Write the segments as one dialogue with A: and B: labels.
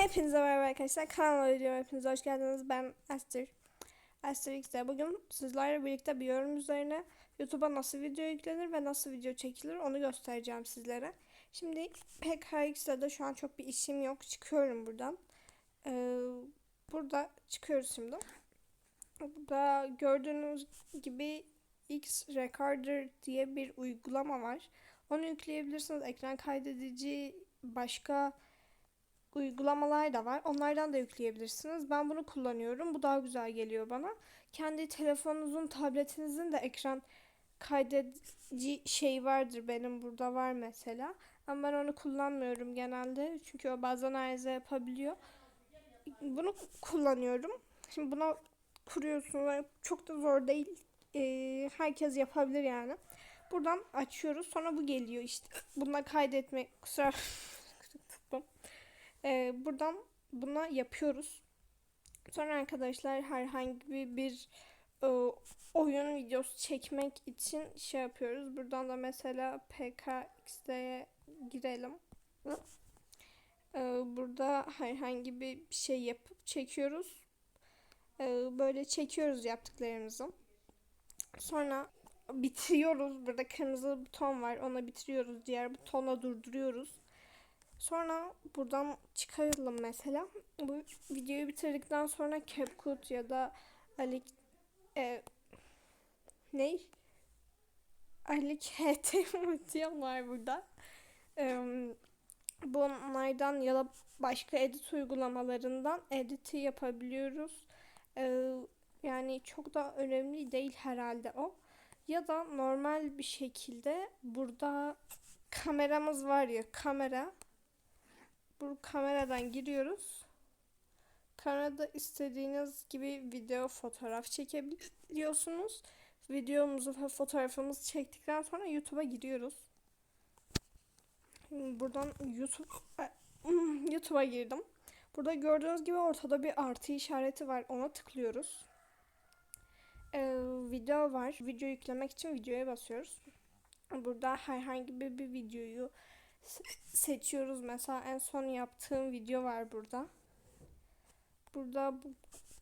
A: Hepinize merhaba arkadaşlar. Kanalıma videoma hepiniz hoş geldiniz. Ben. Esther X'de. Bugün sizlerle birlikte bir yorum üzerine YouTube'a nasıl video yüklenir ve nasıl video çekilir onu göstereceğim sizlere. Şimdi PKX'de de şu an çok bir işim yok. Çıkıyorum buradan. Ee, burada çıkıyoruz şimdi. Burada gördüğünüz gibi X Recorder diye bir uygulama var. Onu yükleyebilirsiniz. Ekran kaydedici başka uygulamalar da var. Onlardan da yükleyebilirsiniz. Ben bunu kullanıyorum. Bu daha güzel geliyor bana. Kendi telefonunuzun, tabletinizin de ekran kaydedici şey vardır. Benim burada var mesela. Ama ben onu kullanmıyorum genelde. Çünkü o bazen arıza yapabiliyor. Bunu kullanıyorum. Şimdi buna kuruyorsunuz. Çok da zor değil. Ee, herkes yapabilir yani. Buradan açıyoruz. Sonra bu geliyor işte. Bununla kaydetmek. Kusura ee, buradan buna yapıyoruz. Sonra arkadaşlar herhangi bir e, oyun videosu çekmek için şey yapıyoruz. Buradan da mesela PKXD'ye girelim. Ee, burada herhangi bir şey yapıp çekiyoruz. Ee, böyle çekiyoruz yaptıklarımızı. Sonra bitiriyoruz. Burada kırmızı buton var. Ona bitiriyoruz. Diğer butona durduruyoruz. Sonra buradan çıkaralım mesela. Bu videoyu bitirdikten sonra CapCut ya da Ali e, ne? Ali KT diyorlar burada. E, bunlardan ya da başka edit uygulamalarından editi yapabiliyoruz. E, yani çok da önemli değil herhalde o. Ya da normal bir şekilde burada kameramız var ya kamera bu kameradan giriyoruz. Kamerada istediğiniz gibi video, fotoğraf çekebiliyorsunuz. Videomuzu ve fotoğrafımızı çektikten sonra YouTube'a giriyoruz. Buradan YouTube YouTube'a girdim. Burada gördüğünüz gibi ortada bir artı işareti var. Ona tıklıyoruz. Ee, video var. Video yüklemek için videoya basıyoruz. Burada herhangi bir, bir videoyu seçiyoruz. Mesela en son yaptığım video var burada. Burada bu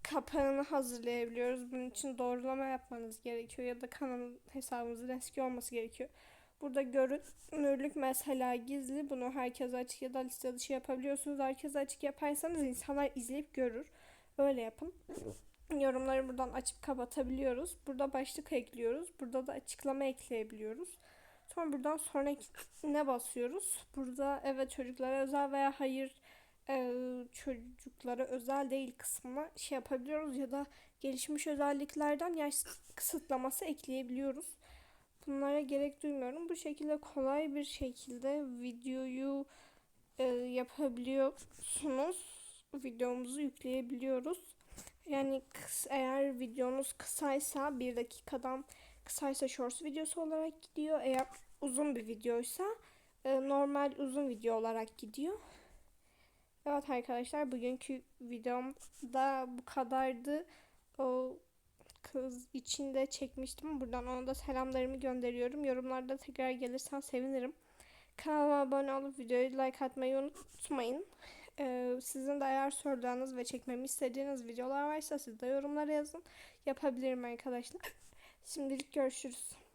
A: kapağını hazırlayabiliyoruz. Bunun için doğrulama yapmanız gerekiyor ya da kanal hesabınızın eski olması gerekiyor. Burada görünürlük mesela gizli. Bunu herkes açık ya da liste dışı yapabiliyorsunuz. Herkes açık yaparsanız insanlar izleyip görür. Öyle yapın. Yorumları buradan açıp kapatabiliyoruz. Burada başlık ekliyoruz. Burada da açıklama ekleyebiliyoruz. Sonra buradan sonrakine basıyoruz. Burada evet çocuklara özel veya hayır e, çocuklara özel değil kısmına şey yapabiliyoruz ya da gelişmiş özelliklerden yaş kısıtlaması ekleyebiliyoruz. Bunlara gerek duymuyorum. Bu şekilde kolay bir şekilde videoyu e, yapabiliyorsunuz. Videomuzu yükleyebiliyoruz. Yani eğer videonuz kısaysa bir dakikadan kısaysa shorts videosu olarak gidiyor. Eğer uzun bir videoysa e, normal uzun video olarak gidiyor. Evet arkadaşlar bugünkü videom da bu kadardı. O kız içinde çekmiştim. Buradan ona da selamlarımı gönderiyorum. Yorumlarda tekrar gelirsen sevinirim. Kanalıma abone olup videoyu like atmayı unutmayın. Ee, sizin de eğer sorduğunuz ve çekmemi istediğiniz videolar varsa siz de yorumlara yazın. Yapabilirim arkadaşlar. Şimdilik görüşürüz.